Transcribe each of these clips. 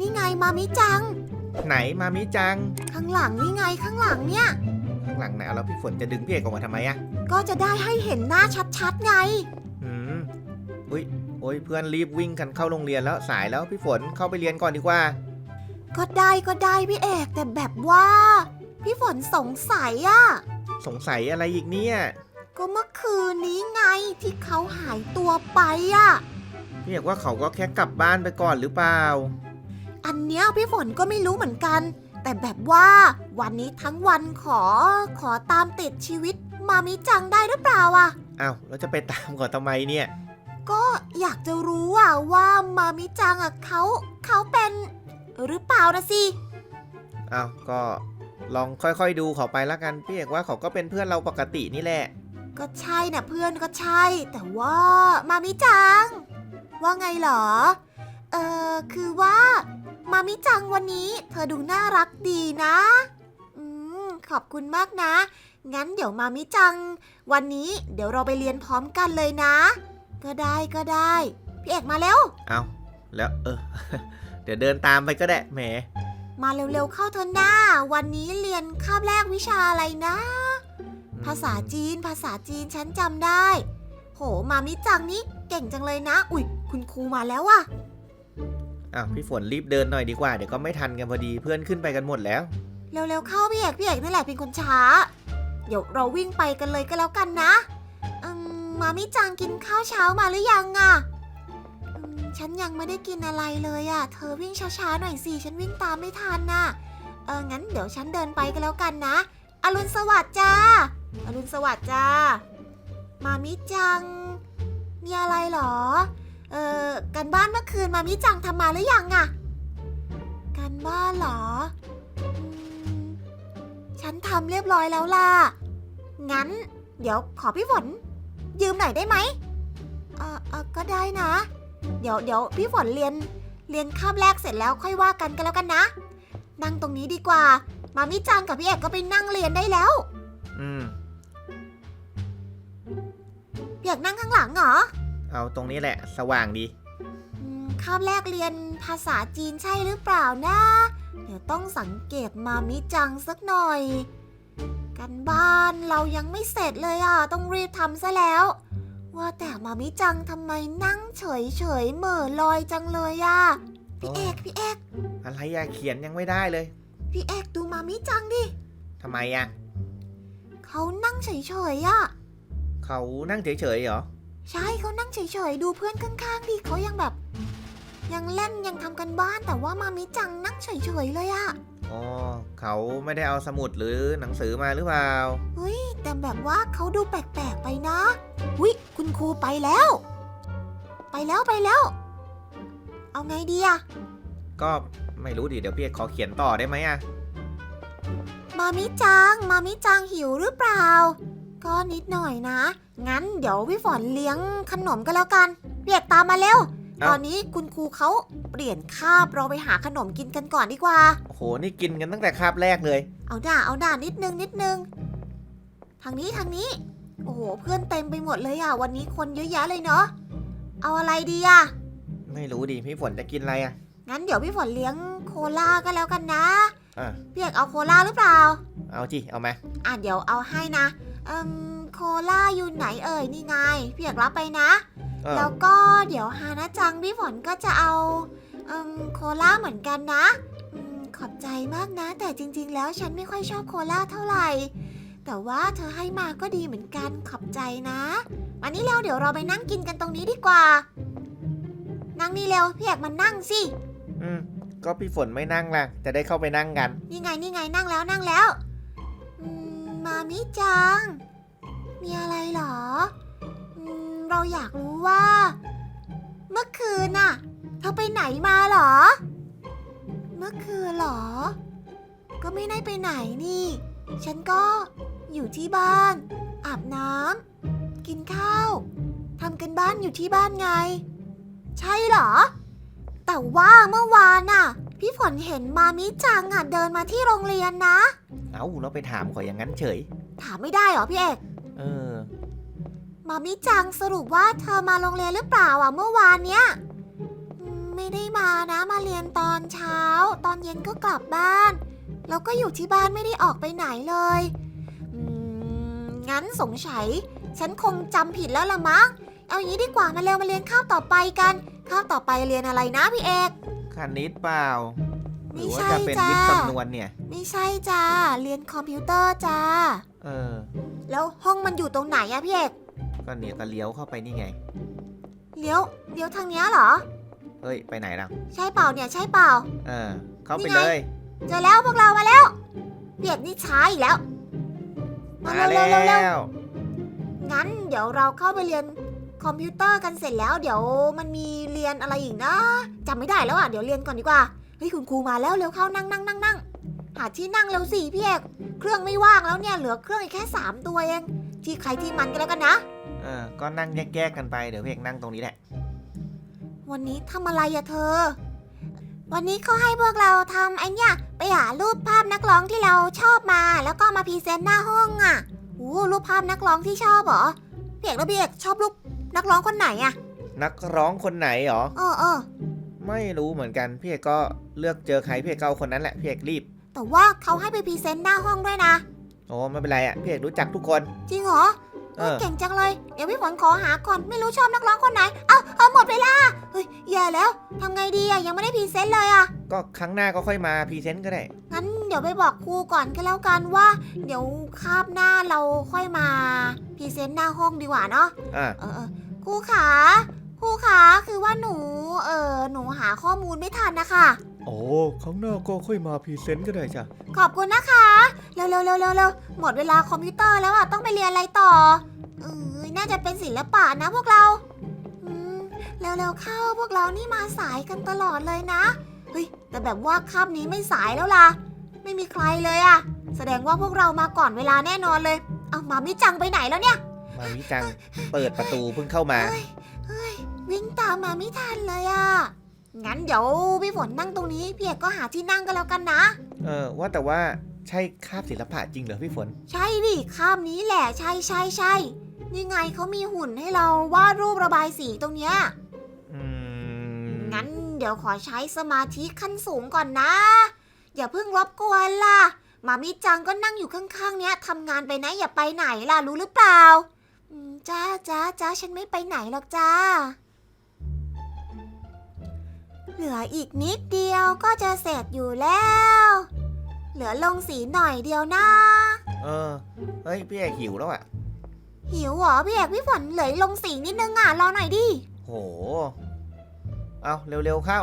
นี่ไงมามิจัง ไหนมามิจัง ข้างหลังนี่ไงข้างหลังเนี่ย ข้างหลังไหนเอาแล้วพี่ฝนจะดึงพี่เอกออกมาทำไมอะก็จะได้ให้เห็นหน้าชัดๆไง อืมอุ้ยโอ้ยเพื่อนรีบวิ่งกันเข้าโรงเรียนแล้วสายแล้วพี่ฝนเข้าไปเรียนก่อนดีกว่า ก็ได้ก็ได้พี่เอกแต่แบบว่า พี่ฝนสงสัยอะสงสัยอะไรอีกเนี่ยก็เมื่อคืนนี้ไงที่เขาหายตัวไปอะพี่เอกว่าเขาก็แค่กลับบ้านไปก่อนหรือเปล่า อันเนี้ยพี่ฝนก็ไม่รู้เหมือนกัน แต่แบบว่าวันนี้ทั้งวันขอขอตามติดชีวิตมามิจังได้หรือเปล่าอะอ้าวแล้วจะไปตามก่อนทำไมเนี่ย ก็อยากจะรู้อะว่ามามิจังอะเขาเขาเป็นหรือเปล่านะสิอ้าวก็ลองค่อยๆดูเขาไปละกันพี่เอกว่าเขาก็เป็นเพื่อนเราปกตินี่แหละ ก็ใช่นะเพื่อนก็ใช่ แต่ว่ามามิจัง ว่าไงเหรอ เออคือว่า มามิจังวันนี้เธอดูน่ารักดีนะ อืม ขอบคุณมากนะ งั้นเดี๋ยวมามิจัง วันนี้เดี๋ยวเราไปเรียนพร้อมกันเลยนะ ก็ได้ก็ได้ พี่เอกมาเร็ว เอาแล้วเออ เดี๋ยวเดินตามไปก็ได้แหม มาเร็วๆเข้าเถอะหน้า วันนี้เรียนคาบแรกวิชาอะไรนะ ภาษาจีน ภาษาจีนฉันจำได้ โห มามิจังนี่เก่งจังเลยนะ อุ๊ย คุณครูมาแล้วอะ อ้าวพี่ฝนรีบเดินหน่อยดีกว่าเดี๋ยวก็ไม่ทันกันพอดีเพื่อนขึ้นไปกันหมดแล้ว เร็วๆเข้าพี่เอกพี่เอกนั่นแหละเป็นคนช้า เดี๋ยวเราวิ่งไปกันเลยก็แล้วกันนะอืมมามิจังกินข้าวเช้ามาหรือยังอะอืมฉันยังไม่ได้กินอะไรเลยอะเธอวิ่งช้าๆหน่อยสิฉันวิ่งตามไม่ทันน่ะ เอองั้นเดี๋ยวฉันเดินไปก็แล้วกันนะ อรุณสวัสดิ์จ้า อรุณสวัสดิ์จ้า มามิจัง มีอะไรเหรอ เออการบ้านเมื่อคืนมามิจังทำมาหรือยังอะการบ้านเหรออืมฉันทำเรียบร้อยแล้วล่ะ งั้น เดี๋ยวขอพี่ฝนยืมหน่อยได้ไหมเออเออก็ได้นะ เดี๋ยวเดี๋ยวพี่ฝนเรียนเรียนคาบแรกเสร็จแล้วค่อยว่ากันกันแล้วกันนะ นั่งตรงนี้ดีกว่า มามิจังกับพี่เอกก็ไปนั่งเรียนได้แล้วอืม พี่เอกนั่งข้างหลังเหรอ เอาตรงนี้แหละ สว่างดี อืมคาบแรกเรียนภาษาจีนใช่หรือเปล่านะ เดี๋ยวต้องสังเกตมามิจังสักหน่อย กันบ้านเรายังไม่เสร็จเลยอะ ต้องรีบทำซะแล้ว ว่าแต่มามิจังทำไมนั่งเฉยเฉยๆเหม่อลอยจังเลยอะ พี่เอกพี่เอกอะไรอะเขียนยังไม่ได้เลยพี่เอกดูมามิจังดิทำไมอะเขานั่งเฉยเฉยๆอะ เขานั่งเฉยๆเหรอ ใช่เขานั่งเฉยๆ ดูเพื่อนข้างๆดิเขายังแบบ ยังเล่นยังทำกันบ้านแต่ว่ามามิจังนั่งเฉยๆเลยอะอ๋อเขาไม่ได้เอาสมุดหรือหนังสือมาหรือเปล่า เฮ้ยแต่แบบว่าเขาดูแปลกๆไปนะวิคุณครูไปแล้ว ไปแล้วไปแล้ว เอาไงดีอะก็ไม่รู้ดิเดี๋ยวพี่เอกขอเขียนต่อได้ไหมอะมามิจัง มามิจังหิวหรือเปล่า ก็นิดหน่อยนะ งั้นเดี๋ยวพี่ฝนเลี้ยงขนมก็แล้วกัน เรียกตามมาเร็วตอนนี้คุณครูเขาเปลี่ยนคาบเราไปหาขนมกินกันก่อนดีกว่า โอ้โห นี่กินกันตั้งแต่คาบแรกเลย เอาด่าเอาด่านิดนึงนิดนึง ทางนี้ทางนี้ โอ้โหเพื่อนเต็มไปหมดเลยอะ วันนี้คนเยอะแยะเลยเนาะ เอาอะไรดีอะ ไม่รู้ดิพี่ฝนจะกินอะไรอะงั้นเดี๋ยวพี่ฝนเลี้ยงโคลาก็แล้วกันนะอะพี่เอกเอาโคลาหรือเปล่า เอาจิเอามา อะเดี๋ยวเอาให้นะ เอืมโคลาอยู่ไหนเอ่ยนี่ไงพี่เอกรับไปนะเออแล้วก็เดี๋ยวฮานะจังพี่ฝนก็จะเอาเอืมโคลาเหมือนกันนะอมขอบใจมากนะ แต่จริง ๆ แล้วฉันไม่ค่อยชอบโคลาเท่าไหร่ แต่ว่าเธอให้มาก็ดีเหมือนกันขอบใจนะวันนี้เร็วเดี๋ยวเราไปนั่งกินกันตรงนี้ดีกว่า นั่งนี่เร็วพี่เอกมานั่งสิอืมก็พี่ฝนไม่นั่งล่ะ จะได้เข้าไปนั่งกัน นี่ไงนี่ไงนั่งแล้วนั่งแล้วอื มามิจัง มีอะไรเหรออืมเราอยากรู้ว่า เมื่อคืนน่ะ เธอไปไหนมาเหรอ เมื่อคืนเหรอ ก็ไม่ได้ไปไหนนี่ ฉันก็อยู่ที่บ้าน อาบน้ำกินข้าวทำกันบ้านอยู่ที่บ้านไง ใช่เหรอ แต่ว่าเมื่อวานน่ะ พี่ฝนเห็นมามิจังอะเดินมาที่โรงเรียนนะ เอาเราไปถามเขาอย่างนั้นเฉย ถามไม่ได้เหรอพี่เอกเออ มามิจังสรุปว่าเธอมาโรงเรียนหรือเปล่าอะเมื่อวานเนี้ยอืมไม่ได้มานะมาเรียนตอนเช้า ตอนเย็นก็กลับบ้าน แล้วก็อยู่ที่บ้านไม่ได้ออกไปไหนเลยอืมงั้นสงสัย ฉันคงจำผิดแล้วละมั้งเอาอย่างนี้ดีกว่ามาเร็วมาเรียนข้าวต่อไปกันข้าวต่อไปเรียนอะไรนะพี่เอก คณิตเปล่าหไม่รือว่าใช่จะเป็นจ้าวิทย์คำนวณเนี่ย ไม่ใช่จ้าเรียนคอมพิวเตอร์จ้าเออ แล้วห้องมันอยู่ตรงไหนอะพี่เอกก็เนี่ยก็เลี้ยวเข้าไปนี่ไง เลี้ยวเลี้ยวทางเนี้ยเหรอ เฮ้ย ไปไหนล่ะ ใช่เปล่าเนี่ยใช่เปล่า เออ เข้าไปนี่ไงเลย เจอแล้วพวกเรามาแล้วพี่เอกนี่ช้าอีกแล้ว มามาเร็วแล้เร็วเร็วเร็ววงั้นเดี๋ยวเราเข้าไปเรียน คอมพิวเตอร์กันเสร็จแล้วเดี๋ยวมันมีเรียนอะไรอีกนะจำไม่ได้แล้วอะเดี๋ยวเรียนก่อนดีกว่าเฮ้ยคุณครูมาแล้วเร็วเข้านั่งนั่งนั่งนั่งหาที่นั่งเร็วสิพี่เอกเครื่องไม่ว่างแล้วเนี่ยเหลือเครื่องอีกแค่สามตัวเองที่ใครที่มันกันแล้วกันนะเออก็นั่งแยกๆกันไปเดี๋ยวพี่เอกนั่งตรงนี้แหละ วันนี้ทำอะไรอะเธอ วันนี้เขาให้พวกเราทำไอเนี่ยไปหารูปภาพนักร้องที่เราชอบมา แล้วก็มาพรีเซนต์หน้าห้องอะโอ้รูปภาพนักร้องที่ชอบเหรอพี่เอกแล้วพี่เอกชอบรูป นักร้องคนไหนอะนักร้องคนไหนหรอเออเออไม่รู้เหมือนกันพี่เอกก็เลือกเจอใครพี่เอกก็เอาคนนั้นแหละพี่เอกรีบ แต่ว่าเขาให้ไปพรีเซนต์หน้าห้องด้วยนะโอ้ไม่เป็นไรอะพี่เอกรู้จักทุกคน จริงเหรอเออเก่งจังเลย เดี๋ยวพี่ฝนขอหาก่อนไม่รู้ชอบนักร้องคนไหน เอาเอาหมดเวลาเฮ้ยแย่แล้วทำไงดีอะยังไม่ได้พรีเซนต์เลยอะก็ครั้งหน้าก็ค่อยมาพรีเซนต์ก็ได้ งั้นเดี๋ยวไปบอกครูก่อนก็แล้วกันว่า เดี๋ยวคาบหน้าเราค่อยมาพรีเซนต์หน้าห้องดีกว่าเนาะอ่าเออเออ ครูขาครูขาคือว่าหนู เออหนูหาข้อมูลไม่ทันนะคะ โอ้ครั้งหน้าก็ค่อยมาพรีเซนต์ก็ได้จ้ะ ขอบคุณนะคะ เร็วเร็วเร็วเร็วเร็วหมดเวลาคอมพิวเตอร์แล้วอะต้องไปเรียนอะไรต่อเออน่าจะเป็นศิลปะนะพวกเราอืมเร็วเร็วเข้าพวกเรานี่มาสายกันตลอดเลยนะเฮ้ยแต่แบบว่าคาบนี้ไม่สายแล้วล่ะ ไม่มีใครเลยอะแสดงว่าพวกเรามาก่อนเวลาแน่นอนเลย เอามามิจังไปไหนแล้วเนี่ย มามิจังเปิดประตูเพิ่งเข้ามา เฮ้ยเฮ้ยวิ่งตามมาไม่ทันเลยอะงั้นเดี๋ยวพี่ฝนนั่งตรงนี้พี่เอกก็หาที่นั่งก็แล้วกันนะ เออว่าแต่ว่าใช่คาบศิลปะจริงเหรอพี่ฝน ใช่ดิข้ามนี้แหละใช่ใช่ใช่นี่ไงเขามีหุ่นให้เราวาดรูประบายสีตรงเนี้ย อืมงั้นเดี๋ยวขอใช้สมาธิขั้นสูงก่อนนะ อย่าเพิ่งรบกวนล่ะ มามิจังก็นั่งอยู่ข้างๆ เนี้ยทำงานไปนะอย่าไปไหนล่ะรู้หรือเปล่า อืมจ้าจ้าจ้าฉันไม่ไปไหนหรอกจ้า เหลืออีกนิดเดียวก็จะเสร็จอยู่แล้ว เหลือลงสีหน่อยเดียวนะ เออ เฮ้ย พี่เอกหิวแล้วอะ หิวเหรอพี่เอกพี่ฝนเหลือลงสีนิดนึงอะรอหน่อยดิโห เอาเร็วๆเข้า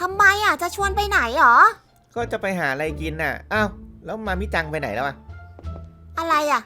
ทำไมอะจะชวนไปไหนหรอ ก็จะไปหาอะไรกินน่ะ อ้าว แล้วมามิจังไปไหนแล้วอะ อะไรอะ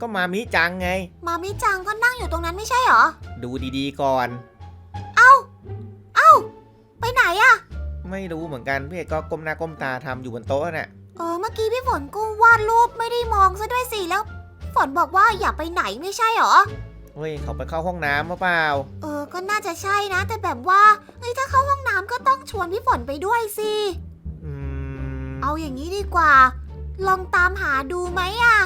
ก็มามิจังไง มามิจังก็นั่งอยู่ตรงนั้นไม่ใช่หรอ ดูดีๆก่อน เอ้า ไปไหนอะไม่รู้เหมือนกันพี่เอกก็ก้มหน้าก้มตาทำอยู่บนโต๊ะน่ะ เออเมื่อกี้พี่ฝนก็วาดรูปไม่ได้มองซะด้วยสิแล้ว ฝนบอกว่าอย่าไปไหนไม่ใช่หรอ เฮ้ยเขาไปเข้าห้องน้ำหรือเปล่า เออ ก็น่าจะใช่นะ แต่แบบว่าเฮ้ยถ้าเข้าห้องน้ำก็ต้องชวนพี่ฝนไปด้วยสิอืมเอาอย่างนี้ดีกว่า ลองตามหาดูไหมอะ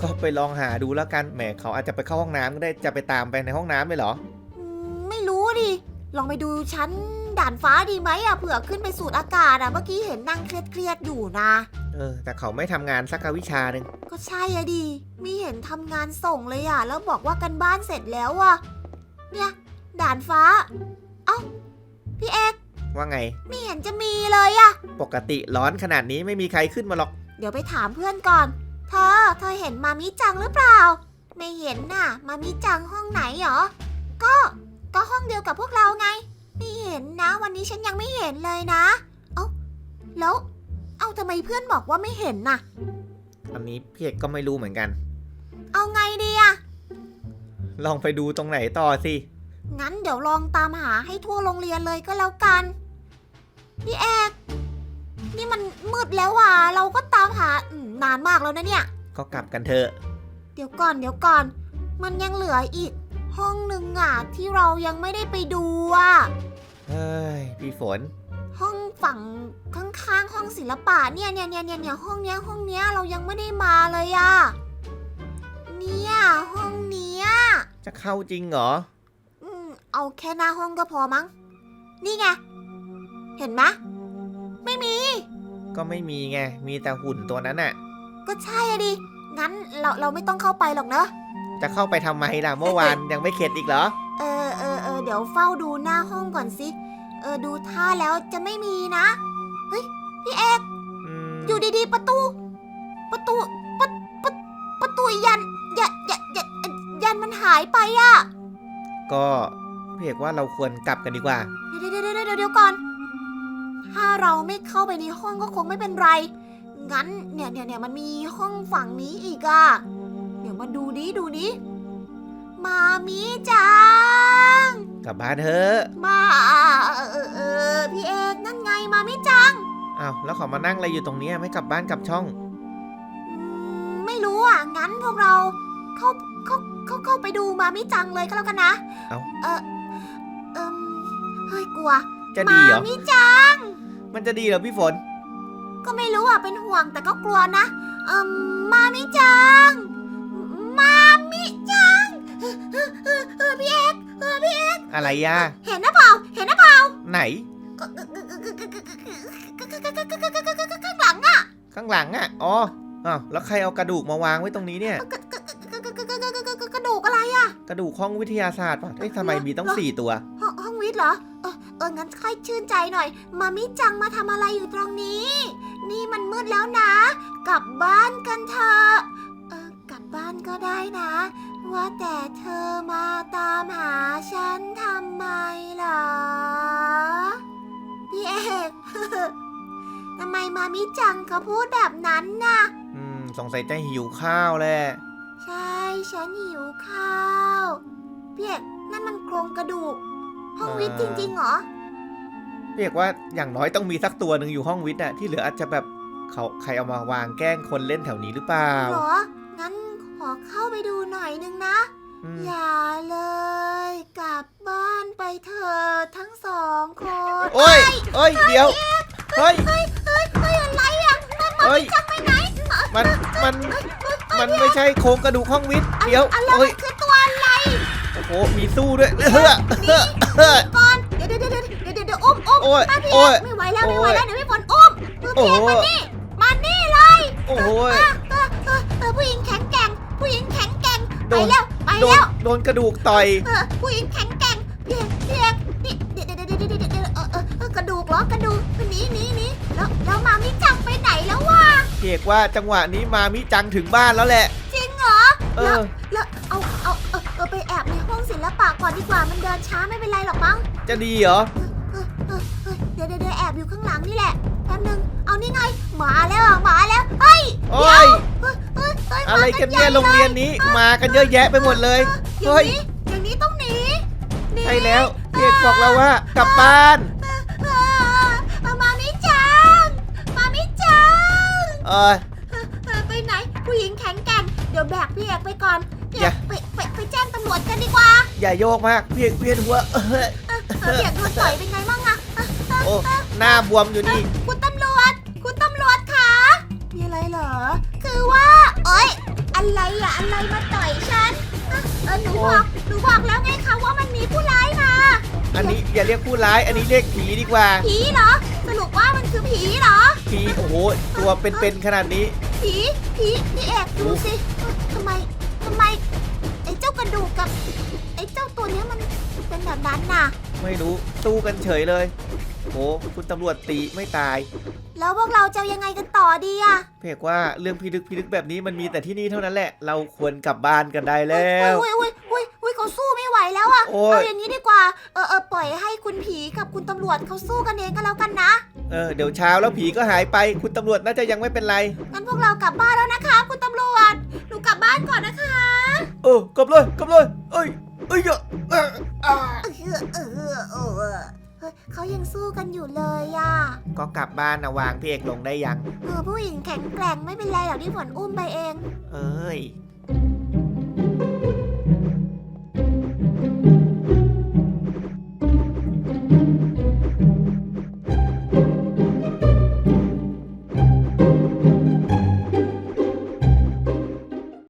ก็ไปลองหาดูแล้วกัน แหมเขาอาจจะไปเข้าห้องน้ำก็ได้ จะไปตามไปในห้องน้ำเลยเหรอ อืมไม่รู้ดิ ลองไปดูชั้นด่านฟ้าดีไหมอะเผื่อขึ้นไปสูดอากาศอะเมื่อกี้เห็นนั่งเครียดๆอยู่นะ เออ แต่เขาไม่ทำงานสักวิชาหนึ่งก็ใช่อะดิมีเห็นทำงานส่งเลยอะแล้วบอกว่ากันบ้านเสร็จแล้วอะเนี่ย ด่านฟ้า เอ้า พี่เอกว่าไง ไม่เห็นจะมีเลยอะปกติร้อนขนาดนี้ไม่มีใครขึ้นมาหรอก เดี๋ยวไปถามเพื่อนก่อน เธอ เธอเห็นมามิจังหรือเปล่า ไม่เห็นน่ะ มามิจังห้องไหนหรอ ก็ ก็ห้องเดียวกับพวกเราไง ไม่เห็นนะ วันนี้ฉันยังไม่เห็นเลยนะ เอ้า แล้ว เอ้าทำไมเพื่อนบอกว่าไม่เห็นน่ะ อันนี้พี่เอกก็ไม่รู้เหมือนกัน เอาไงดีอะลองไปดูตรงไหนต่อสิ งั้นเดี๋ยวลองตามหาให้ทั่วโรงเรียนเลยก็แล้วกัน พี่แอก นี่มันมืดแล้วว่ะ เราก็ตามหาอืมนานมากแล้วนะเนี่ย ก็กลับกันเถอะ เดี๋ยวก่อนเดี๋ยวก่อน มันยังเหลืออีก ห้องหนึ่งอะที่เรายังไม่ได้ไปดูอะ เฮ้ย พี่ฝน ห้องฝั่งข้างๆห้องศิลปะเนี่ยเนี่ยเนี่ยเนี่ยเนี่ยห้องเนี้ยห้องเนี้ยเรายังไม่ได้มาเลยอะเนี่ยห้องเนี้ยจะเข้าจริงเหรอ อืมเอาแค่หน้าห้องก็พอมั้ง นี่ไง เห็นไหม ไม่มี ก็ไม่มีไง มีแต่หุ่นตัวนั้นน่ะ ก็ใช่อะดิ งั้นเราเราไม่ต้องเข้าไปหรอกเนอะ จะเข้าไปทำไมล่ะ เมื่อวานยังไม่เข็ดอีกเหรอ เออเออเออเดี๋ยวเฝ้าดูหน้าห้องก่อนสิ เออดูท่าแล้วจะไม่มีนะ เฮ้ย พี่เอก อืมอยู่ดีๆ ประตู ประตูประประประตูยันยันยันยันยันมันหายไปอะก็พี่เอกว่าเราควรกลับกันดีกว่า เดี๋ยวเดี๋ยวเดี๋ยวเดี๋ยวเดี๋ยวก่อน ถ้าเราไม่เข้าไปในห้องก็คงไม่เป็นไร งั้นเนี่ยเนี่ยเนี่ยมันมีห้องฝั่งนี้อีกอะเดี๋ยวมาดูดิดูดิมามีจัง กลับบ้านเถอะมาเออเออเออพี่เอกนั่นไงมามิจังอ้าวแล้วเขามานั่งอะไรอยู่ตรงเนี้ยไม่กลับบ้านกลับช่อง อืมไม่รู้อะ งั้นพวกเราเข้าเข้าเข้าเข้าไปดูมามิจังเลยก็แล้วกันนะ เอ้า เออเอมเฮ้ยกลัว จะดีเหรอมามิจัง มันจะดีเหรอพี่ฝน ก็ไม่รู้อะเป็นห่วงแต่ก็กลัวนะ เอมมามิจัง มามิจังเออเออเออเออพี่เอกเออพี่เอกอะไรย่าเห็นนะเปล่า เห็นนะเปล่าไหนข้างหลังอะข้างหลังอะ อ๋ออ้าวแล้วใครเอากระดูกมาวางไว้ตรงนี้เนี่ยกระดูกอะไรอะ กระดูกห้องวิทยาศาสตร์ป่ะเอ๊ะทำไมมีต้องสี่ตัว ห้องห้องวิทย์เหรอเออเออ งั้นค่อยชื่นใจหน่อยมามิจังมาทำอะไรอยู่ตรงนี้ นี่มันมืดแล้วนะ กลับบ้านกันเถอะเออกลับบ้านก็ได้นะ ว่าแต่เธอมาตามหาฉันทำไมเหรอพี่เอกทำไมมามิจังเขาพูดแบบนั้นน่ะ อืม สงสัยจะหิวข้าวแหละ ใช่ฉันหิวข้าวพี่เอกนั่นมันโครงกระดูก ห้องวิทย์จริงๆเหรอ พี่เอกว่าอย่างน้อยต้องมีสักตัวหนึ่งอยู่ห้องวิทย์อะที่เหลืออาจจะแบบเขาใครเอามาวางแกล้งคนเล่นแถวนี้หรือเปล่าเหรอ งั้นขอเข้าไปดูหน่อยนึงนะอืมอย่าเลย กลับบ้านไปเถอะทั้งสองคนโอ้ยโอ้ยเดี๋ยว เฮ้ย เฮ้ย เฮ้ยเฮ้ยอะไรอะนั่นมันเฮ้ยจะไปไหน มัน มัน มันไม่ใช่โครงกระดูกห้องวิทย์ เดี๋ยว อะไรโอ้ยคือตัวอะไร โอ้โห มีสู้ด้วยเฮ้อเฮ้อ โอ้ยป้าพี่โอ้ย ไม่ไหวแล้วไม่ไหวโอ้ยแล้วเดี๋ยวพี่ฝนอุ้มเออโอ้พี่โหเอกมานี่มานี่เลยโอ้โหเออเออเออเออผู้หญิงแข็งแกร่งผู้หญิงแข็งแกร่งโดไปนแล้วไปโดนแล้วโดนกระดูกต่อย เออผู้หญิงแข็งแกร่งพี่เอกพี่เอกนี่เดี๋ยวเดี๋ยวเดี๋ยวเดี๋ยวเดี๋ยวเออเออเออกระดูกเหรอกระดูกหนีหนีหนีแล้วแล้วมามิจังไปไหนแล้ววะพี่เอกว่าจังหวะนี้มามิจังถึงบ้านแล้วแหละ จริงเหรอเอแล้วอ แล้วเอาเอาเออเออไปแอบในห้องศิลปะก่อนดีกว่ามันเดินช้าไม่เป็นไรหรอกมั้ง จะดีเหรอ เบนึงเอานี่ไงหมาแล้วอะหมาแล้วเฮ้ยโอ้ยเฮ้ยเฮ้ยเฮ้ยอะไรกันเนี่ยโรงเรียนนี้มากันเยอะแยะไปหมดเลยอย่างเฮ้ยนี้อย่างนี้ต้องหนีหนีใช่แล้วพี่เอกบอกเราว่ากลับบ้านเออเอามามิจังมามิจังเออ เออเออไปไหนผู้หญิงแข็งแกร่งเดี๋ยวแบกพี่เอกไปก่อนพี่เอกไปไปไปแจ้งตำรวจกันดีกว่าอย่าโยกมากพี่เอกเวียนหัวเออเออเออพี่เอกโดนต่อยเป็นไงบ้างอะเออเออโอ้หน้าบวมอยู่นี่ ว่าเอ้ยอะไรอะอะไรมาต่อยฉันเออเออหนูบอกหนูบอกแล้วไงคะว่ามันมีผู้ร้ายมาอันนี้อย่าเรียกผู้ร้าย อันนี้เรียกผีดีกว่า ผีเหรอสรุปว่ามันคือผีเหรอ ผีโอ้โหตัวเป็นๆขนาดนี้ ผีผีพี่เอกดูสิเอ้ยทำไมทำไมไอ้เจ้ากระดูกกับ ไอ้เจ้าตัวเนี้ยมันเป็นแบบนั้นน่ะ ไม่รู้สู้กันเฉยเลย โอ้คุณตำรวจตีไม่ตาย แล้วพวกเราจะยังไงกันต่อดีอะเพกว่าเรื่องพิลึกพิลึกแบบนี้มันมีแต่ที่นี่เท่านั้นแหละ เราควรกลับบ้านกันได้แล้ว อุ้ยอุ้ยอุ้ยอุ้ยเขาสู้ไม่ไหวแล้วอะโอ้ย เอาอย่างนี้ดีกว่า เออเออปล่อยให้คุณผีกับคุณตำรวจเขาสู้กันเองก็แล้วกันนะ เออเดี๋ยวเช้าแล้วผีก็หายไป คุณตำรวจน่าจะยังไม่เป็นไร งั้นพวกเรากลับบ้านแล้วนะคะ คุณตำรวจ หนูกลับบ้านก่อนนะคะ เออกลับเลยกลับเลย เอ้ยเอ้ยอะเอ้ยอ่าเออเออเออเออ เฮ้ยเขายังสู้กันอยู่เลยอะก็กลับบ้านนะวางพี่เอกลงได้ยัง เออผู้หญิงแข็งแกร่งไม่เป็นไรหรอกที่ฝนอุ้มไปเอง เอ้ย